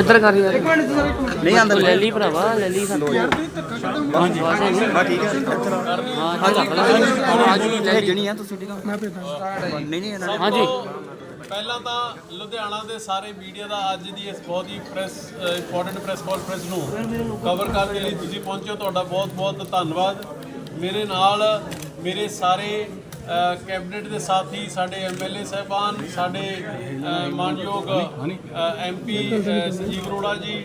ਇੱਧਰ ਕਰ ਯਾਰ। ਨਹੀਂ ਆਂਦਾ ਲੈ ਲਈ ਭਰਾਵਾ ਲੈ ਲਈ ਸਾਨੂੰ। ਹਾਂਜੀ ਬਾ ਠੀਕ ਹੈ ਇੱਧਰ ਆ। ਹਾਂ ਚੱਕ ਲੈ ਹਾਂਜੀ ਲੈ ਭੇਜਣੀ ਆ ਤੁਸੀਂ ਠੀਕ ਆ ਨਹੀਂ ਨਹੀਂ ਇਹਨਾਂ ਨੇ ਹਾਂਜੀ ਪਹਿਲਾਂ ਤਾਂ ਲੁਧਿਆਣਾ ਦੇ ਸਾਰੇ ਮੀਡੀਆ ਦਾ ਅੱਜ ਦੀ ਇਸ ਬਹੁਤ ਹੀ ਪ੍ਰੈਸ ਇੰਪੋਰਟੈਂਟ ਪ੍ਰੈਸ ਕਾਨਫਰੰਸ ਨੂੰ ਕਵਰ ਕਰਨ ਦੇ ਲਈ ਤੁਸੀਂ ਪਹੁੰਚੇ ਹੋ। ਤੁਹਾਡਾ ਬਹੁਤ ਬਹੁਤ ਧੰਨਵਾਦ। ਮੇਰੇ ਨਾਲ ਮੇਰੇ ਸਾਰੇ ਕੈਬਨਿਟ ਦੇ ਸਾਥੀ ਸਾਡੇ ਐਮਐਲਏ ਸਹਿਬਾਨ ਸਾਡੇ ਅ, ਮਾਨਯੋਗ ਐਮਪੀ ਸੰਜੀਵ ਅਰੋੜਾ ਜੀ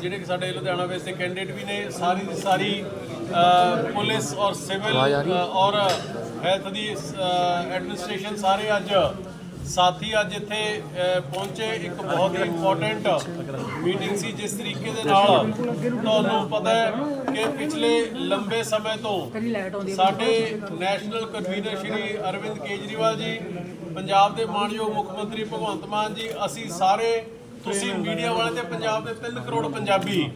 ਜਿਹੜੇ ਕਿ ਸਾਡੇ ਲੁਧਿਆਣਾ ਵੇਸ ਦੇ ਕੈਂਡੀਡੇਟ ਵੀ ਨੇ ਸਾਰੀ ਦੀ ਸਾਰੀ ਪੁਲਿਸ ਔਰ ਸਿਵਲ ਔਰ ਹੈਲਥ ਦੀ ਐਡਮਿਨਿਸਟ੍ਰੇਸ਼ਨ ਸਾਰੇ ਅੱਜ ਸਾਥੀ ਅੱਜ ਇੱਥੇ ਪਹੁੰਚੇ। ਇੱਕ ਬਹੁਤ ਹੀ ਇੰਪੋਰਟੈਂਟ ਮੀਟਿੰਗ ਸੀ ਜਿਸ ਤਰੀਕੇ ਦੇ ਨਾਲ ਤੁਹਾਨੂੰ ਪਤਾ ਹੈ ਕਿ ਪਿਛਲੇ ਲੰਬੇ ਸਮੇਂ ਤੋਂ ਸਾਡੇ ਨੈਸ਼ਨਲ ਕਨਵੀਨਰ ਸ਼੍ਰੀ ਅਰਵਿੰਦ ਕੇਜਰੀਵਾਲ ਜੀ, ਪੰਜਾਬ ਦੇ ਮਾਨਯੋਗ ਮੁੱਖ ਮੰਤਰੀ ਭਗਵੰਤ ਮਾਨ ਜੀ, ਅਸੀਂ ਸਾਰੇ, ਤੁਸੀਂ ਮੀਡੀਆ ਵਾਲੇ ਤੇ ਪੰਜਾਬ ਦੇ 3 ਕਰੋੜ ਪੰਜਾਬੀ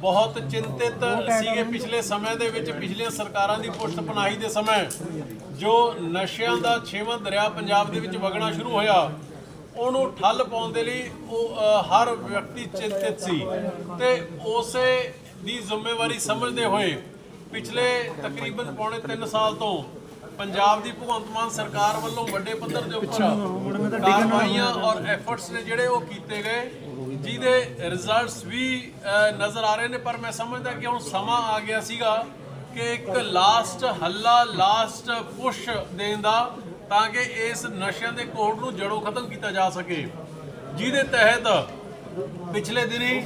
ਬਹੁਤ ਚਿੰਤਿਤ ਸੀਗੇ ਪਿਛਲੇ ਸਮੇਂ ਦੇ ਵਿੱਚ ਪਿਛਲੀਆਂ ਸਰਕਾਰਾਂ ਦੀ ਪੁਸ਼ਤ ਪਨਾਹੀ ਦੇ ਸਮੇਂ ਜੋ ਨਸ਼ਿਆਂ ਦਾ ਛੇਵਾਂ ਦਰਿਆ ਪੰਜਾਬ ਦੇ ਵਿੱਚ ਵਗਣਾ ਸ਼ੁਰੂ ਹੋਇਆ ਉਹਨੂੰ ਠੱਲ ਪਾਉਣ ਦੇ ਲਈ ਉਹ ਹਰ ਵਿਅਕਤੀ ਚਿੰਤਿਤ ਸੀ। ਤੇ ਉਸੇ ਦੀ ਜ਼ਿੰਮੇਵਾਰੀ ਸਮਝਦੇ ਹੋਏ ਪਿਛਲੇ ਤਕਰੀਬਨ ਪੌਣੇ 3 ਸਾਲ ਤੋਂ ਪੰਜਾਬ ਦੀ ਭਗਵੰਤ ਮਾਨ ਸਰਕਾਰ ਵੱਲੋਂ ਵੱਡੇ ਪੱਧਰ ਦੇ ਉੱਪਰ ਕਾਰਵਾਈਆਂ ਔਰ ਐਫਰਟਸ ਨੇ ਜਿਹੜੇ ਉਹ ਕੀਤੇ ਗਏ ਜਿਹਦੇ ਰਿਜ਼ਲਟਸ ਵੀ ਨਜ਼ਰ ਆ ਰਹੇ ਨੇ, ਪਰ ਮੈਂ ਸਮਝਦਾ ਕਿ ਹੁਣ ਸਮਾਂ ਆ ਗਿਆ ਸੀਗਾ ਕਿ ਇੱਕ ਲਾਸਟ ਹੱਲਾ ਲਾਸਟ ਪੁਸ਼ ਦੇਣ ਦਾ, ਤਾਂ ਕਿ ਇਸ ਨਸ਼ਿਆਂ ਦੇ ਕੋੜ ਨੂੰ ਜੜੋਂ ਖਤਮ ਕੀਤਾ ਜਾ ਸਕੇ। ਜਿਹਦੇ ਤਹਿਤ ਪਿਛਲੇ ਦਿਨੀ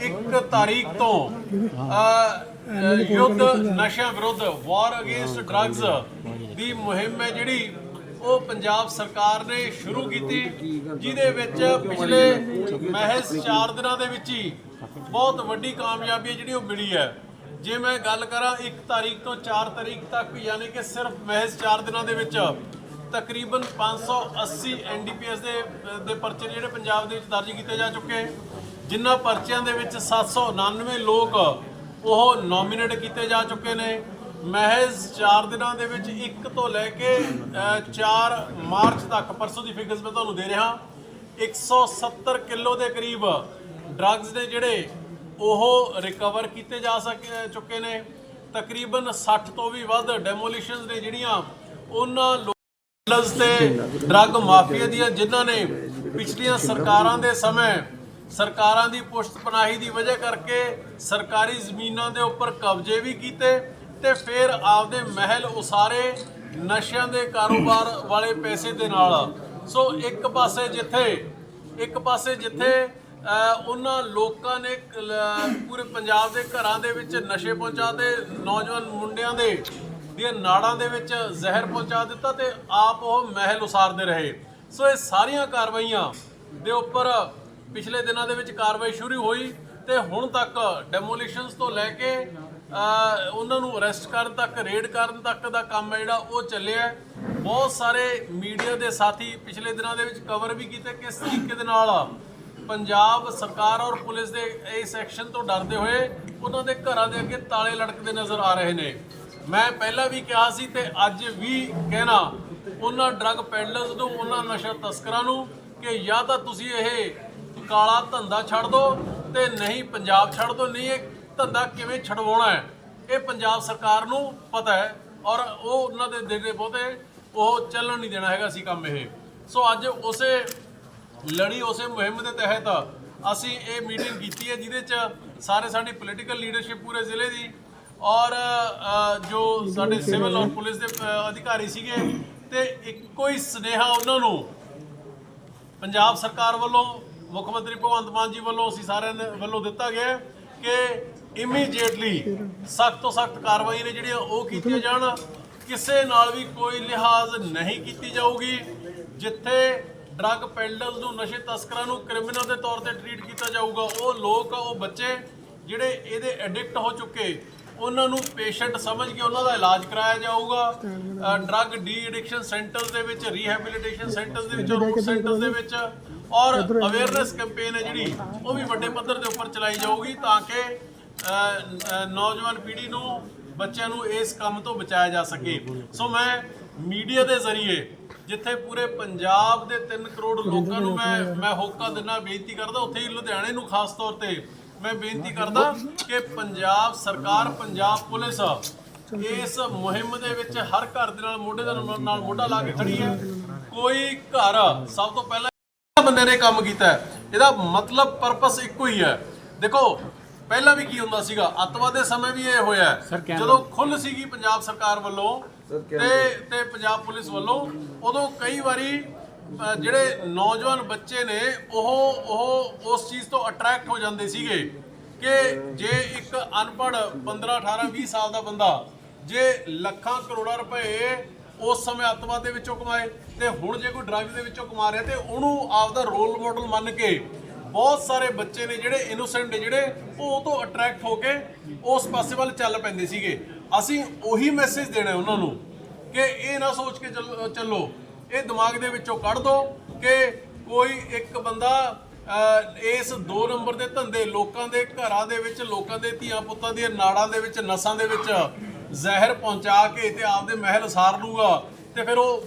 ਇੱਕ ਤਾਰੀਖ ਤੋਂ ਯੁੱਧ ਨਸ਼ਿਆਂ ਵਿਰੁੱਧ ਵਾਰ ਅਗੇਂਸਟ ਡਰੱਗਸ ਦੀ ਮੁਹਿੰਮ ਹੈ ਜਿਹੜੀ ਉਹ ਪੰਜਾਬ ਸਰਕਾਰ ਨੇ ਸ਼ੁਰੂ ਕੀਤੀ, ਜਿਹਦੇ ਵਿੱਚ ਪਿਛਲੇ ਮਹਿਜ਼ 4 ਦਿਨਾਂ ਦੇ ਵਿੱਚ ਹੀ ਬਹੁਤ ਵੱਡੀ ਕਾਮਯਾਬੀ ਹੈ ਜਿਹੜੀ ਉਹ ਮਿਲੀ ਹੈ। ਜੇ ਮੈਂ ਗੱਲ ਕਰਾਂ 1 ਤਾਰੀਖ ਤੋਂ 4 ਤਾਰੀਖ ਤੱਕ, ਯਾਨੀ ਕਿ ਸਿਰਫ ਮਹਿਜ਼ 4 ਦਿਨਾਂ ਦੇ ਵਿੱਚ ਤਕਰੀਬਨ 580 ਐਨਡੀਪੀਐਸ ਦੇ ਦੇ ਪਰਚੇ ਜਿਹੜੇ ਪੰਜਾਬ ਦੇ ਵਿੱਚ ਦਰਜ ਕੀਤੇ ਜਾ ਚੁੱਕੇ। ਜਿਨ੍ਹਾਂ ਪਰਚਿਆਂ ਦੇ ਵਿੱਚ 799 ਲੋਕ ਉਹ ਨੋਮੀਨੇਟ ਕੀਤੇ ਜਾ ਚੁੱਕੇ ਨੇ। ਮਹਿਜ਼ 4 ਦਿਨਾਂ ਦੇ ਵਿੱਚ 1 ਤੋਂ ਲੈ ਕੇ ਅ, 4 ਮਾਰਚ ਤੱਕ ਪਰਸੋਂ ਦੀ ਫਿਗਰਸ ਮੈਂ ਤੁਹਾਨੂੰ ਦੇ ਰਿਹਾ। 170 ਕਿਲੋ ਦੇ ਕਰੀਬ ਡਰੱਗਸ ਨੇ ਜਿਹੜੇ ਉਹ ਰਿਕਵਰ ਕੀਤੇ ਜਾ ਸਕੇ ਚੁੱਕੇ ਨੇ। ਤਕਰੀਬਨ 60 ਤੋਂ ਵੀ ਵੱਧ ਡੈਮੋਲੀਸ਼ਨਸ ਨੇ ਜਿਹੜੀਆਂ ਉਹਨਾਂ ਲੋਕਾਂ ਤੇ ਡਰੱਗ ਮਾਫੀਆ ਦੀਆਂ ਜਿਨ੍ਹਾਂ ਨੇ ਪਿਛਲੀਆਂ ਸਰਕਾਰਾਂ ਦੇ ਸਮੇਂ ਸਰਕਾਰਾਂ ਦੀ ਪੁਸ਼ਤ ਪਨਾਹੀ ਦੀ ਵਜ੍ਹਾ ਕਰਕੇ ਸਰਕਾਰੀ ਜ਼ਮੀਨਾਂ ਦੇ ਉੱਪਰ ਕਬਜ਼ੇ ਵੀ ਕੀਤੇ। ਤੇ ਫਿਰ ਆਪਦੇ ਮਹਿਲ ਉਸਾਰੇ ਨਸ਼ਿਆਂ ਦੇ ਕਾਰੋਬਾਰ ਵਾਲੇ ਪੈਸੇ ਦੇ ਨਾਲ। ਸੋ ਇੱਕ ਪਾਸੇ ਜਿੱਥੇ, ਇੱਕ ਪਾਸੇ ਜਿੱਥੇ ਉਹਨਾਂ ਲੋਕਾਂ ਨੇ ਪੂਰੇ ਪੰਜਾਬ ਦੇ ਘਰਾਂ ਦੇ ਵਿੱਚ ਨਸ਼ੇ ਪਹੁੰਚਾ ਤੇ ਨੌਜਵਾਨ ਮੁੰਡਿਆਂ ਦੇ, ਦੀਆਂ ਨਾੜਾਂ ਦੇ ਵਿੱਚ ਜ਼ਹਿਰ ਪਹੁੰਚਾ ਦਿੱਤਾ ਤੇ ਆਪ ਉਹ ਮਹਿਲ ਉਸਾਰਦੇ ਰਹੇ। ਸੋ ਇਹ ਸਾਰੀਆਂ ਕਾਰਵਾਈਆਂ ਦੇ ਉੱਪਰ ਪਿਛਲੇ ਦਿਨਾਂ ਦੇ ਵਿੱਚ ਕਾਰਵਾਈ ਸ਼ੁਰੂ ਹੋਈ ਤੇ ਹੁਣ ਤੱਕ ਡੈਮੋਲੀਸ਼ਨਸ ਤੋਂ ਲੈ ਕੇ ਉਹਨਾਂ ਨੂੰ ਅਰੈਸਟ ਕਰਨ ਤੱਕ ਰੇਡ ਕਰਨ ਤੱਕ ਦਾ ਕੰਮ ਹੈ ਜਿਹੜਾ, ਉਹ ਚੱਲਿਆ ਬਹੁਤ ਸਾਰੇ ਮੀਡੀਆ ਦੇ ਸਾਥੀ ਪਿਛਲੇ ਦਿਨਾਂ ਦੇ ਵਿੱਚ ਕਵਰ ਵੀ ਕੀਤੇ, ਕਿਸ ਤਰੀਕੇ ਦੇ ਨਾਲ? ਪੰਜਾਬ ਸਰਕਾਰ ਔਰ ਪੁਲਿਸ ਦੇ ਇਸ ਐਕਸ਼ਨ ਤੋਂ ਡਰਦੇ ਹੋਏ, ਉਹਨਾਂ ਦੇ ਘਰਾਂ ਦੇ ਅੱਗੇ ਤਾਲੇ ਲੜਕਦੇ ਨਜ਼ਰ ਆ ਰਹੇ ਨੇ। ਮੈਂ ਪਹਿਲਾਂ ਵੀ ਕਿਹਾ ਸੀ ਤੇ ਅੱਜ ਵੀ ਕਹਿਣਾ, ਉਹਨਾਂ ਡਰੱਗ ਪੈਡਲਰਸ ਨੂੰ, ਉਹਨਾਂ ਨਸ਼ਾ ਤਸਕਰਾਂ ਨੂੰ ਕਿ ਜਾਂ ਤਾਂ ਤੁਸੀਂ ਇਹ ਕਾਲਾ ਧੰਦਾ ਛੱਡ ਦਿਓ ਤੇ ਨਹੀਂ ਪੰਜਾਬ ਛੱਡ ਦਿਓ ਨਹੀਂ ਇਹ ਧੰਦਾ ਕਿਵੇਂ ਛਡਵਾਉਣਾ ਹੈ, ਇਹ ਪੰਜਾਬ ਸਰਕਾਰ ਨੂੰ ਪਤਾ ਹੈ ਔਰ ਉਹ ਉਹਨਾਂ ਦੇ ਦੇਦੇ ਬਹੁਤੇ ਉਹ ਚੱਲਣ ਨਹੀਂ ਦੇਣਾ ਹੈਗਾ ਸੀ ਕੰਮ ਇਹ। ਸੋ ਅੱਜ ਉਸੇ ਲੜੀ, ਉਸੇ ਮੁਹਿੰਮ ਦੇ ਤਹਿਤ ਅਸੀਂ ਇਹ ਮੀਟਿੰਗ ਕੀਤੀ ਹੈ, ਜਿਹਦੇ ਚ ਸਾਰੇ ਸਾਡੀ ਪੋਲੀਟੀਕਲ ਲੀਡਰਸ਼ਿਪ ਪੂਰੇ ਜ਼ਿਲ੍ਹੇ ਦੀ ਔਰ ਜੋ ਸਾਡੇ ਸਿਵਲ ਔਰ ਪੁਲਿਸ ਦੇ ਅਧਿਕਾਰੀ ਸੀਗੇ ਤੇ ਇੱਕੋ ਹੀ ਸੁਨੇਹਾ ਉਹਨਾਂ ਨੂੰ ਪੰਜਾਬ ਸਰਕਾਰ ਵੱਲੋਂ, ਮੁੱਖ ਮੰਤਰੀ ਭਗਵੰਤ ਮਾਨ ਜੀ ਵੱਲੋਂ ਅਸੀਂ ਸਾਰਿਆਂ ਦੇ ਵੱਲੋਂ ਦਿੱਤਾ ਗਿਆ ਕਿ ਇਮੀਡੀਏਟਲੀ ਸਖਤ ਤੋਂ ਸਖਤ ਕਾਰਵਾਈ ਨੇ ਜਿਹੜੀਆਂ ਉਹ ਕੀਤੀਆਂ ਜਾਣ। ਕਿਸੇ ਨਾਲ ਵੀ ਕੋਈ ਲਿਹਾਜ਼ ਨਹੀਂ ਕੀਤੀ ਜਾਊਗੀ ਜਿੱਥੇ ਡਰੱਗ ਪੈਡਲਰਸ ਨੂੰ ਨਸ਼ੇ ਤਸਕਰਾਂ ਨੂੰ ਕ੍ਰਿਮੀਨਲ ਦੇ ਤੌਰ ਤੇ ਟਰੀਟ ਕੀਤਾ ਜਾਊਗਾ। ਉਹ ਲੋਕ ਉਹ ਬੱਚੇ ਜਿਹੜੇ ਇਹਦੇ ਐਡਿਕਟ ਹੋ ਚੁੱਕੇ ਉਹਨਾਂ ਨੂੰ ਪੇਸ਼ੈਂਟ ਸਮਝ ਕੇ ਉਹਨਾਂ ਦਾ ਇਲਾਜ ਕਰਾਇਆ ਜਾਊਗਾ। ਡਰੱਗ ਡੀ ਐਡਿਕਸ਼ਨ ਸੈਂਟਰਸ ਦੇ ਵਿੱਚ ਰੀਹੈਬਿਲਿਟੇਸ਼ਨ ਸੈਂਟਰਸ ਦੇ ਵਿੱਚ ਰੂਟ ਸੈਂਟਰਸ ਦੇ ਵਿੱਚ। ਔਰ ਅਵੇਅਰਨੈਸ ਕੈਂਪੇਨ ਹੈ ਜਿਹੜੀ ਉਹ ਵੀ ਵੱਡੇ ਪੱਧਰ ਦੇ ਉੱਪਰ ਚਲਾਈ ਜਾਊਗੀ ਤਾਂ ਕਿ ਨੌਜਵਾਨ ਪੀੜ੍ਹੀ ਨੂੰ ਬੱਚਿਆਂ ਨੂੰ ਇਸ ਕੰਮ ਤੋਂ ਬਚਾਇਆ ਜਾ ਸਕੇ। ਸੋ ਮੈਂ ਮੀਡੀਆ ਦੇ ਜ਼ਰੀਏ ਜਿੱਥੇ ਪੂਰੇ ਪੰਜਾਬ ਦੇ 3 ਕਰੋੜ ਲੋਕਾਂ ਨੂੰ ਮੈਂ ਮੈਂ ਹੋਕਾ ਦਿੰਦਾ ਬੇਨਤੀ ਕਰਦਾ ਉੱਥੇ ਹੀ ਲੁਧਿਆਣੇ ਨੂੰ ਖਾਸ ਤੌਰ ਤੇ ਮੈਂ ਬੇਨਤੀ ਕਰਦਾ ਕਿ ਪੰਜਾਬ ਸਰਕਾਰ ਪੰਜਾਬ ਪੁਲਿਸ ਇਸ ਮੁਹਿੰਮ ਦੇ ਵਿੱਚ ਹਰ ਘਰ ਦੇ ਨਾਲ ਮੋਢੇ ਦੇ ਨਾਲ ਮੋਢਾ ਲਾ ਕੇ ਖੜੀ ਹੈ। ਕੋਈ ਘਰ ਸਭ ਤੋਂ ਪਹਿਲਾਂ ਬੰਦੇ ਨੇ ਕੰਮ ਕੀਤਾ। ਇਹਦਾ ਮਤਲਬ ਪਰਪਸ ਇੱਕੋ ਹੀ ਹੈ। ਦੇਖੋ ਪਹਿਲਾਂ ਵੀ ਕੀ ਹੁੰਦਾ ਸੀਗਾ ਅੱਤਵਾਦ ਦੇ ਸਮੇਂ ਵੀ ਇਹ ਹੋਇਆ। ਜਦੋਂ ਖੁੱਲ ਸੀਗੀ ਪੰਜਾਬ ਸਰਕਾਰ ਵੱਲੋਂ ਤੇ ਤੇ ਪੰਜਾਬ ਪੁਲਿਸ ਵੱਲੋਂ ਉਦੋਂ ਕਈ ਵਾਰੀ ਜਿਹੜੇ ਨੌਜਵਾਨ ਬੱਚੇ ਨੇ ਉਹ ਉਹ ਉਸ ਚੀਜ਼ ਤੋਂ ਅਟਰੈਕਟ ਹੋ ਜਾਂਦੇ ਸੀਗੇ ਕਿ ਜੇ ਇੱਕ ਅਨਪੜ੍ਹ 15 18 20 ਸਾਲ ਦਾ ਬੰਦਾ ਜੇ ਲੱਖਾਂ ਕਰੋੜਾਂ ਰੁਪਏ ਉਸ ਸਮੇਂ ਅੱਤਵਾਦ ਦੇ ਵਿੱਚੋਂ ਕਮਾਏ ਤੇ ਹੁਣ ਜੇ ਕੋਈ ਡਰੱਗ ਦੇ ਵਿੱਚੋਂ ਕਮਾ ਰਿਹਾ ਤੇ ਉਹਨੂੰ ਆਪਦਾ ਰੋਲ ਮਾਡਲ ਮੰਨ ਕੇ ਬਹੁਤ ਸਾਰੇ ਬੱਚੇ ਨੇ ਜਿਹੜੇ ਇਨੋਸੈਂਟ ਨੇ, ਜਿਹੜੇ ਉਹ ਉਹ ਤੋਂ ਅਟਰੈਕਟ ਹੋ ਕੇ ਉਸ ਪਾਸੇ ਵੱਲ ਚੱਲ ਪੈਂਦੇ ਸੀਗੇ। ਅਸੀਂ ਉਹੀ ਮੈਸੇਜ ਦੇਣਾ ਉਹਨਾਂ ਨੂੰ ਕਿ ਇਹ ਨਾ ਸੋਚ ਕੇ ਚੱਲ- ਚੱਲੋ। ਇਹ ਦਿਮਾਗ ਦੇ ਵਿੱਚੋਂ ਕੱਢ ਦੋ ਕਿ ਕੋਈ ਇੱਕ ਬੰਦਾ ਇਸ ਦੋ ਨੰਬਰ ਦੇ ਧੰਦੇ ਲੋਕਾਂ ਦੇ ਘਰਾਂ ਦੇ ਵਿੱਚ, ਲੋਕਾਂ ਦੇ ਧੀਆਂ ਪੁੱਤਾਂ ਦੀਆਂ ਨਾੜਾਂ ਦੇ ਵਿੱਚ, ਨਸਾਂ ਦੇ ਵਿੱਚ ਜ਼ਹਿਰ ਪਹੁੰਚਾ ਕੇ ਤੇ ਆਪਦੇ ਮਹਿਲ ਉਸਾਰ ਲੂਗਾ ਤੇ ਫਿਰ ਉਹ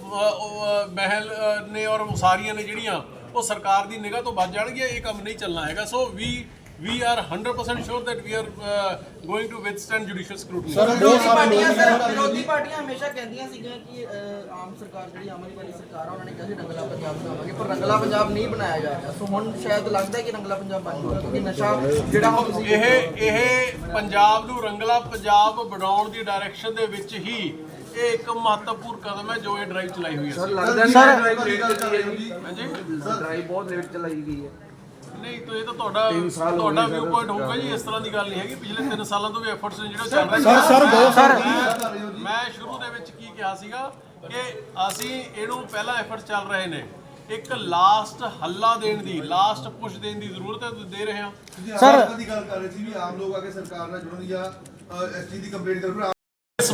ਮਹਿਲ ਨੇ ਔਰ ਉਸਾਰੀਆਂ ਨੇ ਜਿਹੜੀਆਂ ਉਹ ਸਰਕਾਰ ਦੀ ਨਿਗਾਹ ਤੋਂ ਬਚ ਜਾਣਗੀਆਂ ਇਹ ਕੰਮ ਨਹੀਂ ਚੱਲਣਾ ਹੈਗਾ। So we we are 100% sure that we are uh, going to withstand judicial scrutiny. ਵਿਰੋਧੀ ਪਾਰਟੀਆਂ ਸਰ ਵਿਰੋਧੀ ਪਾਰਟੀਆਂ ਹਮੇਸ਼ਾ ਕਹਿੰਦੀਆਂ ਸੀਗੀਆਂ ਕਿ ਅਹ, ਆਮ ਸਰਕਾਰ ਜਿਹੜੀ ਆਮ ਆਦਮੀ ਵਾਲੀ ਸਰਕਾਰ ਆ ਉਹਨਾਂ ਨੇ ਕਿਹਾ ਸੀ ਰੰਗਲਾ ਪੰਜਾਬ ਬਣਾਵਾਂਗੇ ਪਰ ਰੰਗਲਾ ਪੰਜਾਬ ਨਹੀਂ ਬਣਾਇਆ ਜਾ ਰਿਹਾ। ਸੋ ਹੁਣ ਸ਼ਾਇਦ ਲੱਗਦਾ ਹੈ ਕਿ ਰੰਗਲਾ ਪੰਜਾਬ ਬਣ ਜਾਊਗਾ ਕਿਉਂਕਿ ਨਸ਼ਾ ਜਿਹੜਾ ਹੁਣ ਤੁਸੀਂ ਇਹ ਇਹ ਪੰਜਾਬ ਨੂੰ ਰੰਗਲਾ ਪੰਜਾਬ ਬਣਾਉਣ ਦੀ ਡਾਇਰੈਕਸ਼ਨ ਦੇ ਵਿੱਚ ਹੀ ਇਹ ਇੱਕ ਮਹੱਤਵਪੂਰਨ ਕਦਮ ਹੈ ਜੋ ਇਹ ਡਰਾਈਵ ਚਲਾਈ ਹੋਈ ਹੈ ਲੱਗਦਾ ਨਹੀਂ ਸਰ- ਡਰਾਈਵ ਲੇਟ ਚੱਲੀ ਹੈ ਜੀ ਹਾਂਜੀ। ਡਰਾਈਵ ਬਹੁਤ ਲੇਟ ਚਲਾਈ ਗਈ ਹੈ। ਨਹੀਂ ਤਾਂ ਇਹ ਤਾਂ ਤੁਹਾਡਾ ਤੁਹਾਡਾ ਵਿਊ ਪੁਆਇੰਟ ਹੋਊਗਾ ਜੀ ਇਸ ਤਰ੍ਹਾਂ ਦੀ ਗੱਲ ਨਹੀਂ ਹੈਗੀ। ਪਿਛਲੇ 3 ਸਾਲਾਂ ਤੋਂ ਵੀ ਐਫਰਟਸ ਨੇ ਜਿਹੜੇ ਚੱਲ ਰਹੇ ਸਰ ਸਰ ਬਹੁਤ ਸਰ। ਮੈਂ- ਸ਼ੁਰੂ ਦੇ ਵਿੱਚ ਕੀ ਕਿਹਾ ਸੀਗਾ ਕਿ ਅਸੀਂ ਇਹਨੂੰ ਪਹਿਲਾ ਐਫਰਟ ਚੱਲ ਰਹੇ ਨੇ। ਇੱਕ ਲਾਸਟ ਹੱਲਾ ਦੇਣ ਦੀ ਲਾਸਟ ਪੁਸ਼ ਦੇਣ ਦੀ ਜ਼ਰੂਰਤ ਹੈ ਤੁਸੀਂ ਦੇ ਰਹੇ ਹਾਂ। ਸਰ- ਦੀ ਗੱਲ ਕਰ ਰਹੇ ਸੀ ਵੀ ਆਮ ਲੋਕ ਆ ਕੇ ਸਰਕਾਰ ਨਾਲ ਜੁੜਨ ਜਾਂ ਐਸਟੀ ਦੀ ਕੰਪਲੇਂਟ ਕਰਨ ਪਰ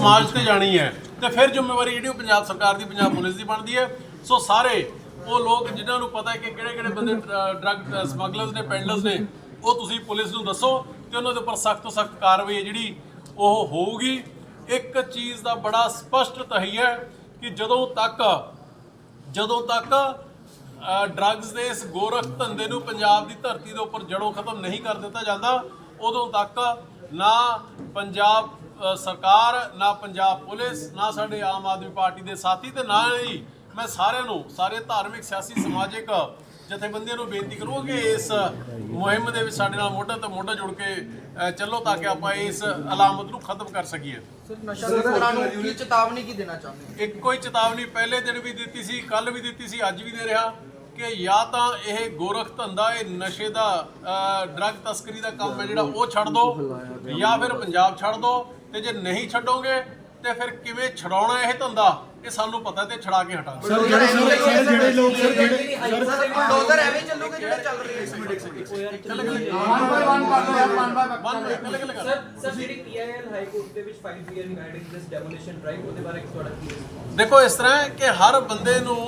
ਸਮਾਜ ਤੇ ਜਾਣੀ ਹੈ ਤੇ ਫਿਰ ਜ਼ਿੰਮੇਵਾਰੀ ਜਿਹੜੀ ਉਹ ਪੰਜਾਬ ਸਰਕਾਰ ਦੀ, ਪੰਜਾਬ ਪੁਲਿਸ ਦੀ ਬਣਦੀ ਹੈ। ਸੋ ਸਾਰੇ ਉਹ ਲੋਕ ਜਿਨ੍ਹਾਂ ਨੂੰ ਪਤਾ ਹੈ ਕਿ ਕਿਹੜੇ ਕਿਹੜੇ ਬੰਦੇ ਡਰੱਗ ਸਮਗਲਰਸ ਨੇ ਪੈਂਡਲਰਸ ਨੇ, ਉਹ ਤੁਸੀਂ ਪੁਲਿਸ ਨੂੰ ਦੱਸੋ ਤੇ ਉਹਨਾਂ ਦੇ ਉੱਪਰ ਸਖਤ ਤੋਂ ਸਖਤ ਕਾਰਵਾਈ ਹੈ ਜਿਹੜੀ ਉਹ ਹੋਊਗੀ। ਇੱਕ ਚੀਜ਼ ਦਾ ਬੜਾ ਸਪਸ਼ਟ ਤਹਈਆ ਹੈ ਕਿ ਜਦੋਂ ਤੱਕ ਜਦੋਂ ਤੱਕ ਡਰੱਗਸ ਦੇ ਇਸ ਗੋਰਖ ਧੰਦੇ ਨੂੰ ਪੰਜਾਬ ਦੀ ਧਰਤੀ ਦੇ ਉੱਪਰ ਜੜੋਂ ਖਤਮ ਨਹੀਂ ਕਰ ਦਿੱਤਾ ਜਾਂਦਾ, ਉਦੋਂ ਤੱਕ ਨਾ ਪੰਜਾਬ ਸਰਕਾਰ ਨਾ ਪੰਜਾਬ ਪੁਲਿਸ ਨਾ ਸਾਡੇ ਆਮ ਆਦਮੀ ਪਾਰਟੀ ਦੇ ਸਾਥੀ ਤੇ ਨਾ ਹੀ ਮੈਂ ਸਾਰਿਆਂ ਨੂੰ ਸਾਰੇ ਧਾਰਮਿਕ ਸਿਆਸੀ ਸਮਾਜਿਕ ਜਥੇਬੰਦੀਆਂ ਨੂੰ ਬੇਨਤੀ ਕਰੂੰਗਾ ਕਿ ਇਸ ਮੁਹਿੰਮ ਦੇ ਵਿੱਚ ਸਾਡੇ ਨਾਲ ਮੋਢਾ ਤੇ ਮੋਢਾ ਜੁੜ ਕੇ ਚੱਲੋ ਤਾਂ ਕਿ ਆਪਾਂ ਇਸ ਅਲਾਮਤ ਨੂੰ ਖਤਮ ਕਰ ਸਕੀਏ। ਸਰ ਨਸ਼ਾ ਤਸਕਰਾਂ ਨੂੰ ਕੀ ਚੇਤਾਵਨੀ ਕੀ ਦੇਣਾ ਚਾਹੁੰਦੇ ਹੋ? ਇੱਕੋ ਹੀ ਚੇਤਾਵਨੀ ਪਹਿਲੇ ਦਿਨ ਵੀ ਦਿੱਤੀ ਸੀ ਕੱਲ ਵੀ ਦਿੱਤੀ ਸੀ ਅੱਜ ਵੀ ਦੇ ਰਿਹਾ। ਕਿ ਜਾਂ ਤਾਂ ਇਹ ਗੋਰਖ ਧੰਦਾ ਇਹ ਨਸ਼ੇ ਦਾ ਡਰੱਗ ਤਸਕਰੀ ਦਾ ਕੰਮ ਹੈ ਜਿਹੜਾ ਉਹ ਛੱਡ ਦਿਓ ਜਾਂ ਫਿਰ ਪੰਜਾਬ ਛੱਡ ਦਿਓ ਤੇ ਜੇ ਨਹੀਂ ਛੱਡੋਗੇ ਤੇ ਫਿਰ ਕਿਵੇਂ ਛਡਾਉਣਾ ਇਹ ਧੰਦਾ ਇਹ ਸਾਨੂੰ ਪਤਾ ਤੇ ਛਡਾ ਕੇ ਹਟਾਂਗੇ। ਸਰ ਜਿਹੜੇ ਸਰ ਜਿਹੜੇ ਲੋਕ ਸਰ ਜਿਹੜੇ ਸਰ ਬੁਲਡੋਜ਼ਰ ਐਵੇਂ ਚੱਲੂਗੇ ਜਿਹੜੇ ਚੱਲ ਰਹੇ ਨੇ। ਸਰ ਸਰ ਜਿਹੜੀ ਪੀਆਈਐਲ ਹਾਈ ਕੋਰਟ ਦੇ ਵਿੱਚ 5 year regarding this demolition drive ਉਹਦੇ ਬਾਰੇ ਤੁਹਾਡਾ ਕੀ ਹੈ ਦੇਖੋ ਇਸ ਤਰ੍ਹਾਂ ਹੈ ਕਿ ਹਰ ਬੰਦੇ ਨੂੰ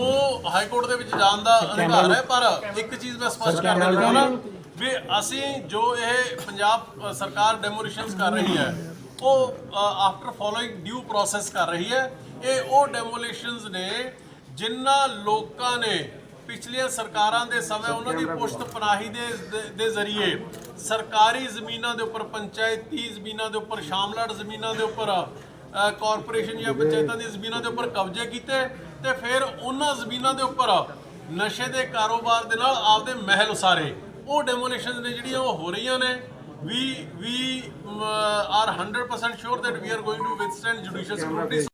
ਹਾਈ ਕੋਰਟ ਦੇ ਵਿੱਚ ਜਾਣ ਦਾ ਅਧਿਕਾਰ ਹੈ ਪਰ ਇੱਕ ਚੀਜ਼ ਮੈਂ ਸਪਸ਼ਟ ਕਰਨਾ ਚਾਹੁੰਦਾ ਵੀ ਅਸੀਂ ਜੋ ਇਹ ਪੰਜਾਬ ਸਰਕਾਰ ਡੈਮੋਲੀਸ਼ਨਸ ਕਰ ਰਹੀ ਹੈ ਉਹ ਆਫਟਰ ਫੋਲੋਇੰਗ ਡਿਊ ਪ੍ਰੋਸੈਸ ਕਰ ਰਹੀ ਹੈ ਇਹ ਉਹ ਡੈਮੋਲੀਸ਼ਨਸ ਨੇ ਜਿਨ੍ਹਾਂ ਲੋਕਾਂ ਨੇ ਪਿਛਲੀਆਂ ਸਰਕਾਰਾਂ ਦੇ ਸਮੇਂ ਉਹਨਾਂ ਦੀ ਪੁਸ਼ਤ ਪਨਾਹੀ ਦੇ ਦੇ- ਜ਼ਰੀਏ ਸਰਕਾਰੀ ਜ਼ਮੀਨਾਂ ਦੇ ਉੱਪਰ ਪੰਚਾਇਤੀ ਜ਼ਮੀਨਾਂ ਦੇ ਉੱਪਰ ਸ਼ਾਮਲਾਟ ਜ਼ਮੀਨਾਂ ਦੇ ਉੱਪਰ ਕਾਰਪੋਰੇਸ਼ਨ ਜਾਂ ਪੰਚਾਇਤਾਂ ਦੀ ਜ਼ਮੀਨਾਂ ਦੇ ਉੱਪਰ ਕਬਜ਼ੇ ਕੀਤੇ ਤੇ ਫਿਰ ਉਹਨਾਂ ਜ਼ਮੀਨਾਂ ਦੇ ਉੱਪਰ ਨਸ਼ੇ ਦੇ ਕਾਰੋਬਾਰ ਦੇ ਨਾਲ ਆਪਦੇ ਮਹਿਲ ਉਸਾਰੇ। ਉਹ ਡੈਮੋਲੀਸ਼ਨਸ ਨੇ ਜਿਹੜੀਆਂ ਉਹ ਹੋ ਰਹੀਆਂ ਨੇ। we we uh, are 100% sure that we are going to withstand judicial scrutiny.